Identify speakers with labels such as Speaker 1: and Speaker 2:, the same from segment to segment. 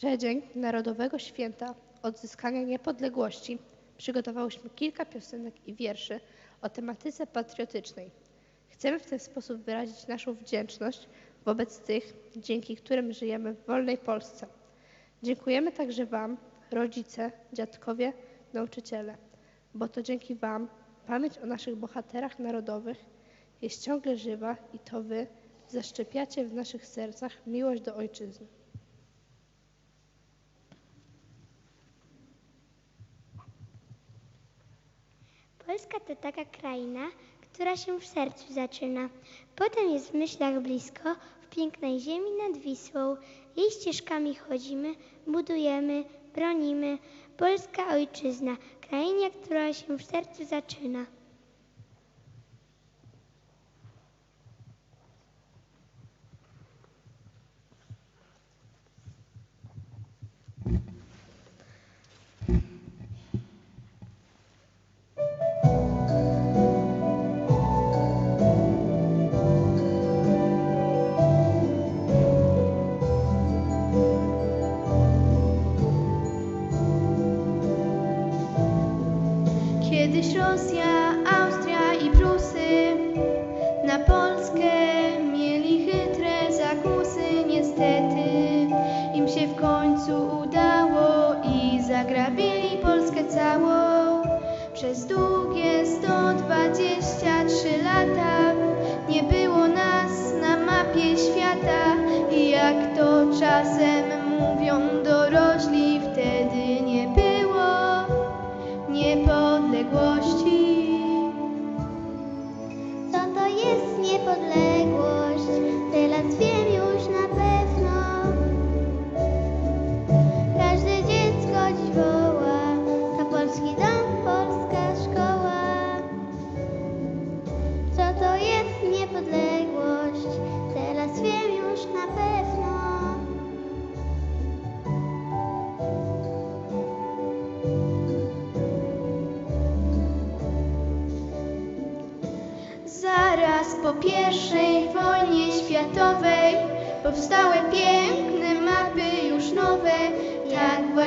Speaker 1: przeddzień Narodowego Święta Odzyskania Niepodległości przygotowałyśmy kilka piosenek i wierszy o tematyce patriotycznej. Chcemy w ten sposób wyrazić naszą wdzięczność wobec tych, dzięki którym żyjemy w wolnej Polsce. Dziękujemy także Wam, rodzice, dziadkowie, nauczyciele, bo to dzięki Wam pamięć o naszych bohaterach narodowych jest ciągle żywa i to Wy zaszczepiacie w naszych sercach miłość do ojczyzny.
Speaker 2: Polska to taka kraina, która się w sercu zaczyna. Potem jest w myślach blisko, w pięknej ziemi nad Wisłą. Jej ścieżkami chodzimy, budujemy, bronimy. Polska ojczyzna, kraina, która się w sercu zaczyna.
Speaker 3: Kiedyś Rosja, Austria i Prusy na Polskę mieli chytre zakusy. Niestety im się w końcu udało i zagrabili Polskę całą. Przez długie 123 lata nie było nas na mapie świata i jak to czasem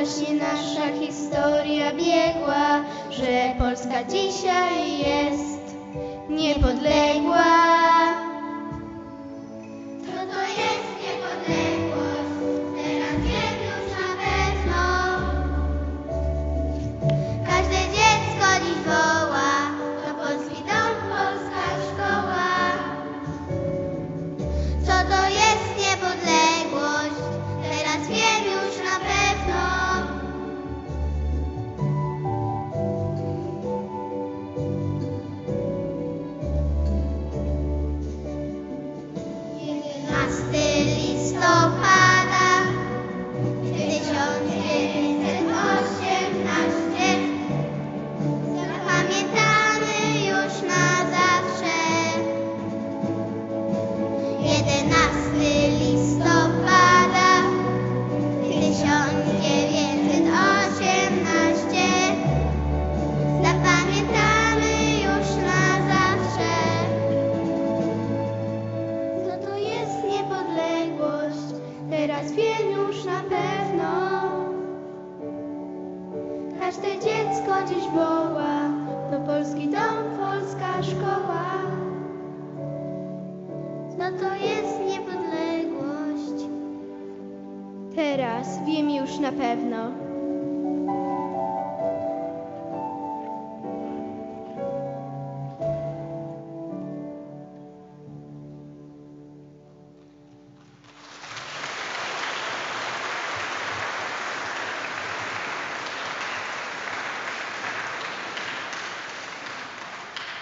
Speaker 3: właśnie nasza historia biegła, że Polska dzisiaj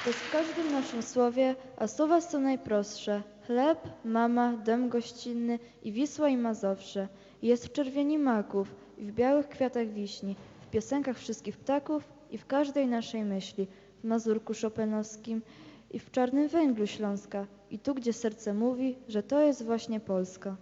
Speaker 3: jest
Speaker 4: w każdym naszym słowie, a słowa są najprostsze. Chleb, mama, dom gościnny i Wisła i Mazowsze. Jest w czerwieni maków i w białych kwiatach wiśni, w piosenkach wszystkich ptaków i w każdej naszej myśli, w mazurku szopenowskim i w czarnym węglu Śląska i tu, gdzie serce mówi, że to jest właśnie Polska.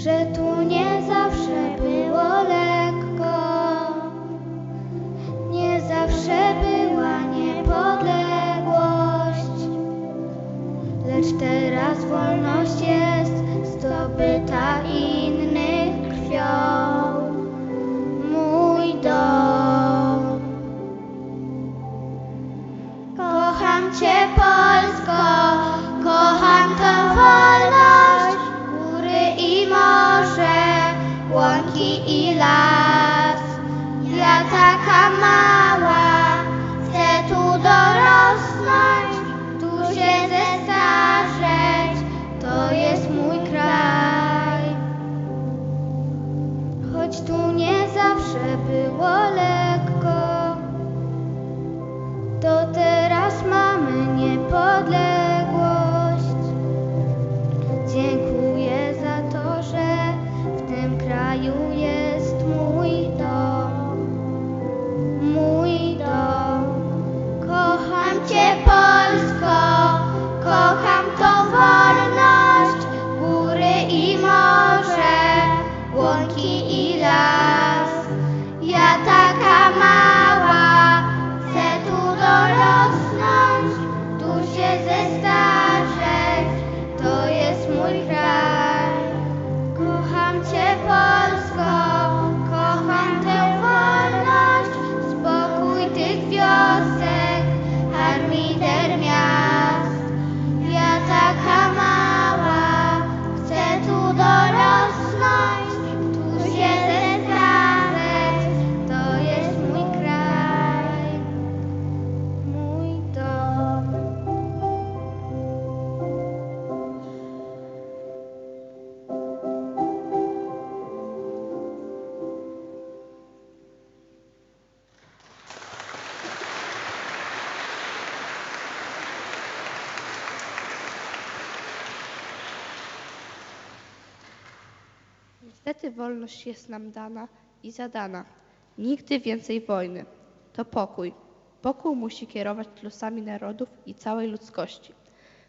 Speaker 5: Że
Speaker 1: Niestety wolność jest nam dana i zadana. Nigdy więcej wojny. To pokój. Pokój musi kierować losami narodów i całej ludzkości.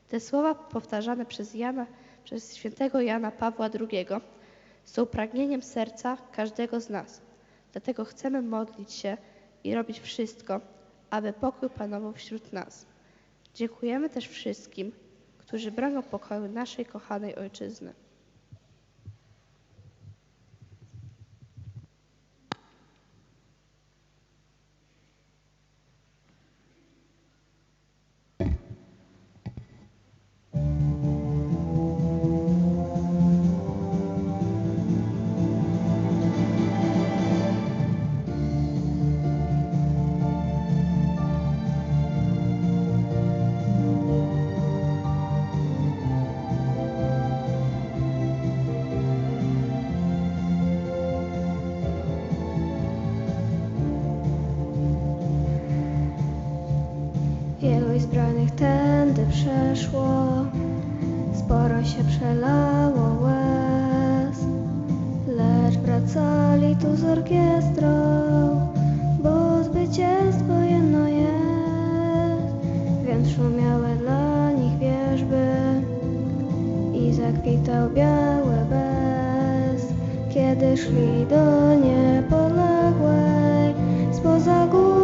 Speaker 1: Te słowa powtarzane przez Jana, przez świętego Jana Pawła II są pragnieniem serca każdego z nas. Dlatego chcemy modlić się i robić wszystko, aby pokój panował wśród nas. Dziękujemy też wszystkim, którzy bronią pokoju naszej kochanej ojczyzny.
Speaker 5: Przeszło, sporo się przelało łez, lecz wracali tu z orkiestrą, bo zwycięstwo jedno jest, więc szumiały dla nich wierzby i zakwitał biały bez, kiedy szli do niepodległej spoza gór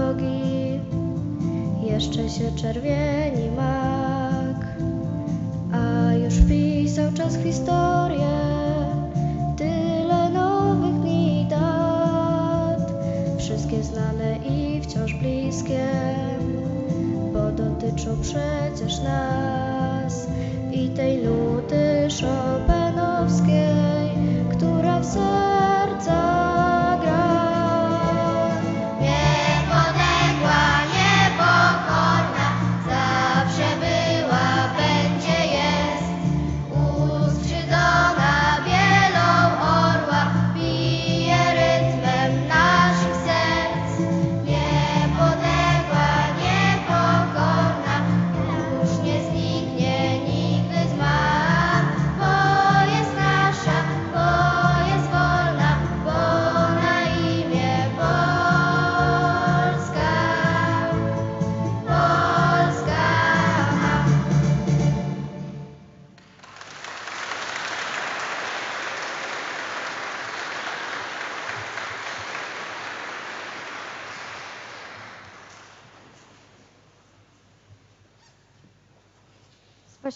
Speaker 5: drogi, jeszcze się czerwieni mak, a już pis
Speaker 6: pisał czas historię, tyle nowych dni i dat, wszystkie znane i wciąż bliskie, bo dotyczą przecież nas i tej nuty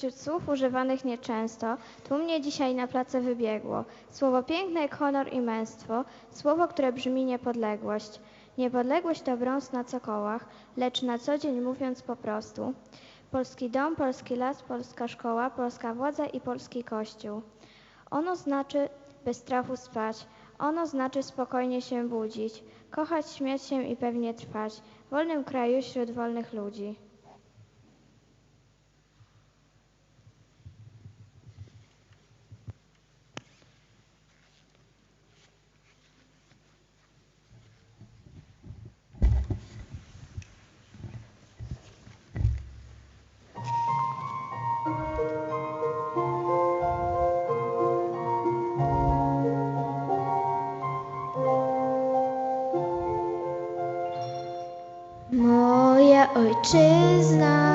Speaker 7: Spośród słów używanych nieczęsto, tłumnie dzisiaj na place wybiegło słowo piękne jak honor i męstwo, słowo, które brzmi niepodległość. Niepodległość to brąz na cokołach, lecz na co dzień mówiąc po prostu. Polski dom, polski las, polska szkoła, polska władza i polski kościół. Ono znaczy bez strachu spać, ono znaczy spokojnie się budzić, kochać, śmiać się i pewnie trwać w wolnym kraju wśród wolnych ludzi.
Speaker 6: Ojczyzna,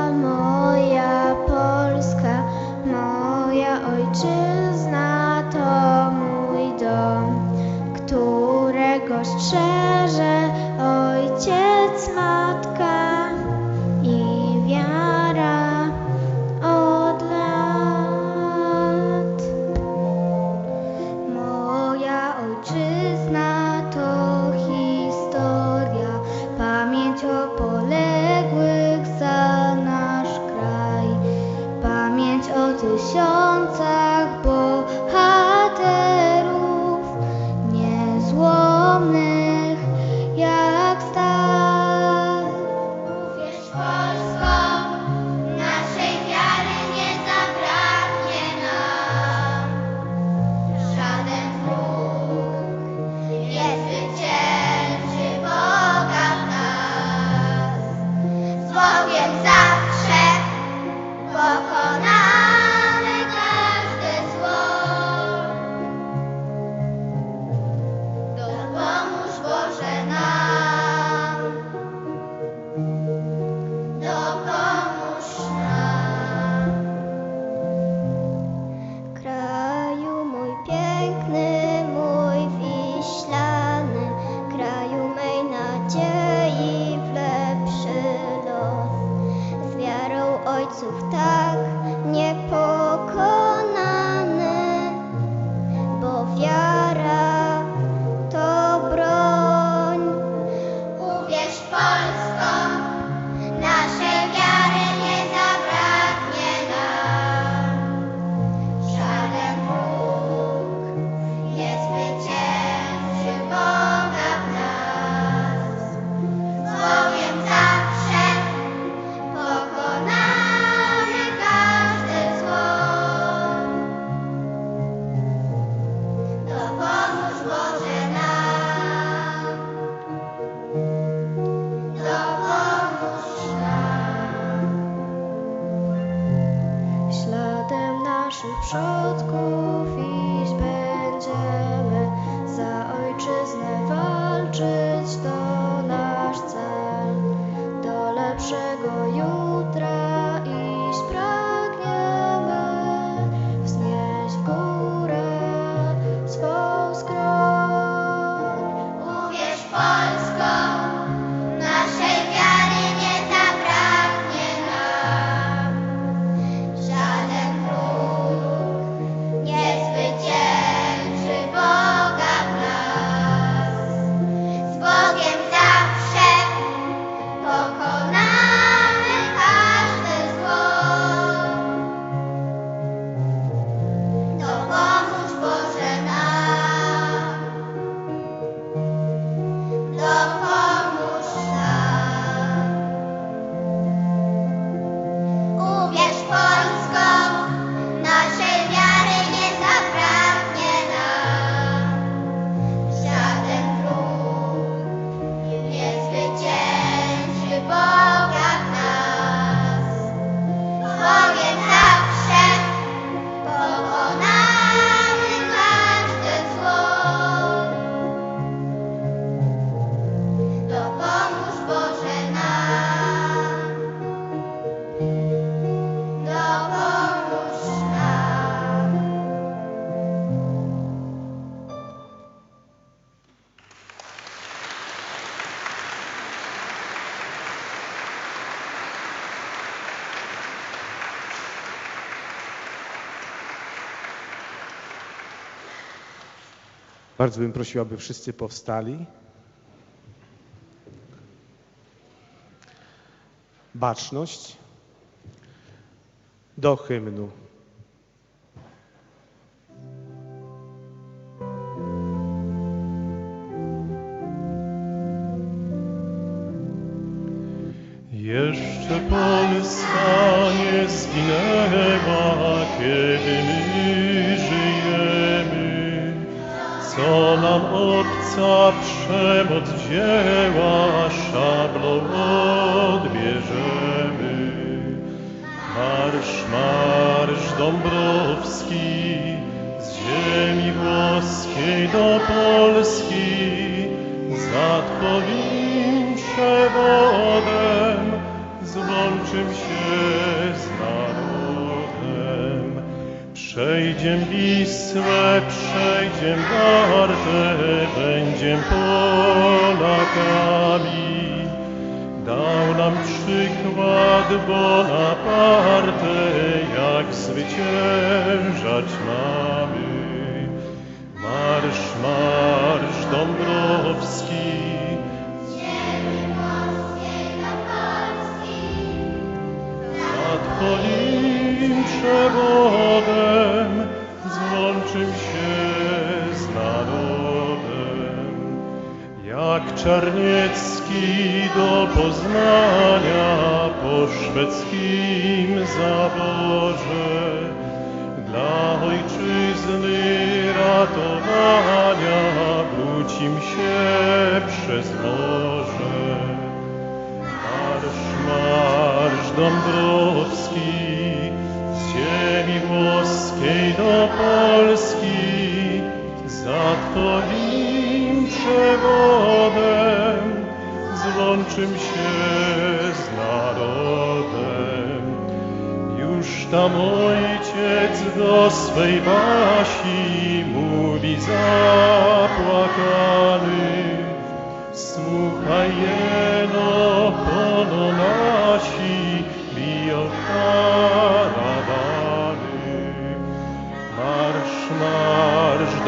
Speaker 6: pamięć o tysiącach
Speaker 8: Bardzo bym prosił, aby wszyscy powstali. Baczność do hymnu.
Speaker 9: Obca przemoc wzięła, szablą odbierzemy. Marsz, marsz Dąbrowski, z ziemi włoskiej do Polski, za Twoim przewodem złączym się z narodem. Przejdziem Wisłę, przejdziem Wartę, będziem Polakami. Dał nam przykład Bonaparte, jak zwyciężać mamy. Marsz, marsz Dąbrowski, za Twoim przewodem złączym się z narodem. Jak Czarniecki do Poznania po szwedzkim zaborze dla ojczyzny ratowania wrócim się przez morze. Marsz, marsz Dąbrowski, ziemi włoskiej do Polski, za Twoim przewodem złączym się z narodem. Już tam ojciec do swej wasi mówi zapłakany, Słuchaj jeno,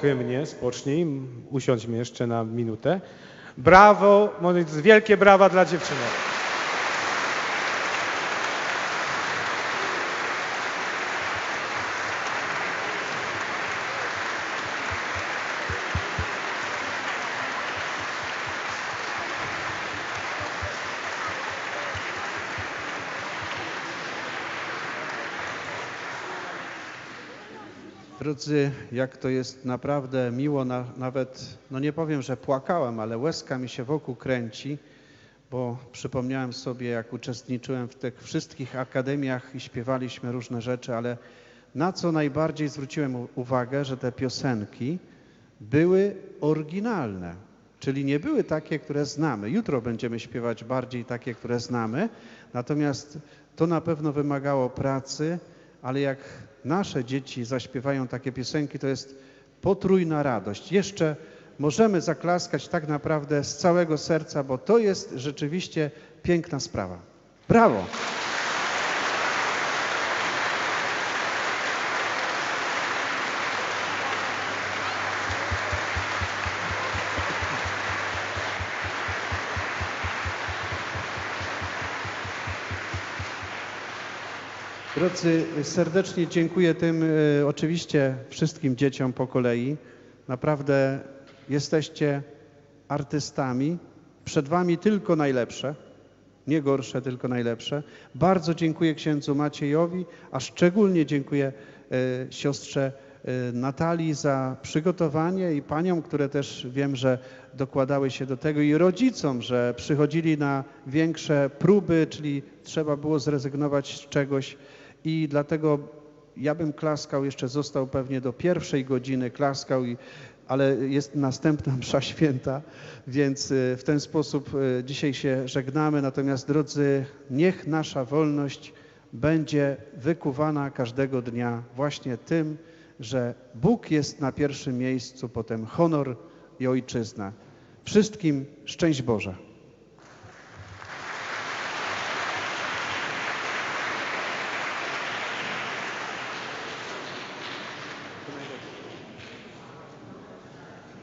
Speaker 8: hymnie spocznij, usiądźmy jeszcze na minutę. Brawo, wielkie brawa dla dziewczynek.
Speaker 10: Drodzy, jak to jest naprawdę miło, na, nawet, no nie powiem, że płakałem, ale łezka mi się wokół kręci, bo przypomniałem sobie, jak uczestniczyłem w tych wszystkich akademiach i śpiewaliśmy różne rzeczy, ale na co najbardziej zwróciłem uwagę, że te piosenki były oryginalne, czyli nie były takie, które znamy. Jutro będziemy śpiewać bardziej takie, które znamy, natomiast to na pewno wymagało pracy, ale jak nasze dzieci zaśpiewają takie piosenki, to jest potrójna radość. Jeszcze możemy zaklaskać tak naprawdę z całego serca, bo to jest rzeczywiście piękna sprawa. Brawo! Drodzy, serdecznie dziękuję tym e, oczywiście wszystkim dzieciom po kolei. Naprawdę jesteście artystami. Przed wami tylko najlepsze, nie gorsze, tylko najlepsze. Bardzo dziękuję księdzu Maciejowi, a szczególnie dziękuję e, siostrze y, Natalii za przygotowanie i paniom, które też wiem, że dokładały się do tego i rodzicom, że przychodzili na większe próby, czyli trzeba było zrezygnować z czegoś i dlatego ja bym klaskał, jeszcze został pewnie do pierwszej godziny, klaskał, i, ale jest następna msza święta, więc y, w ten sposób y, dzisiaj się żegnamy. Natomiast drodzy, niech nasza wolność będzie wykuwana każdego dnia właśnie tym, że Bóg jest na pierwszym miejscu, potem honor i ojczyzna. Wszystkim szczęść Boże.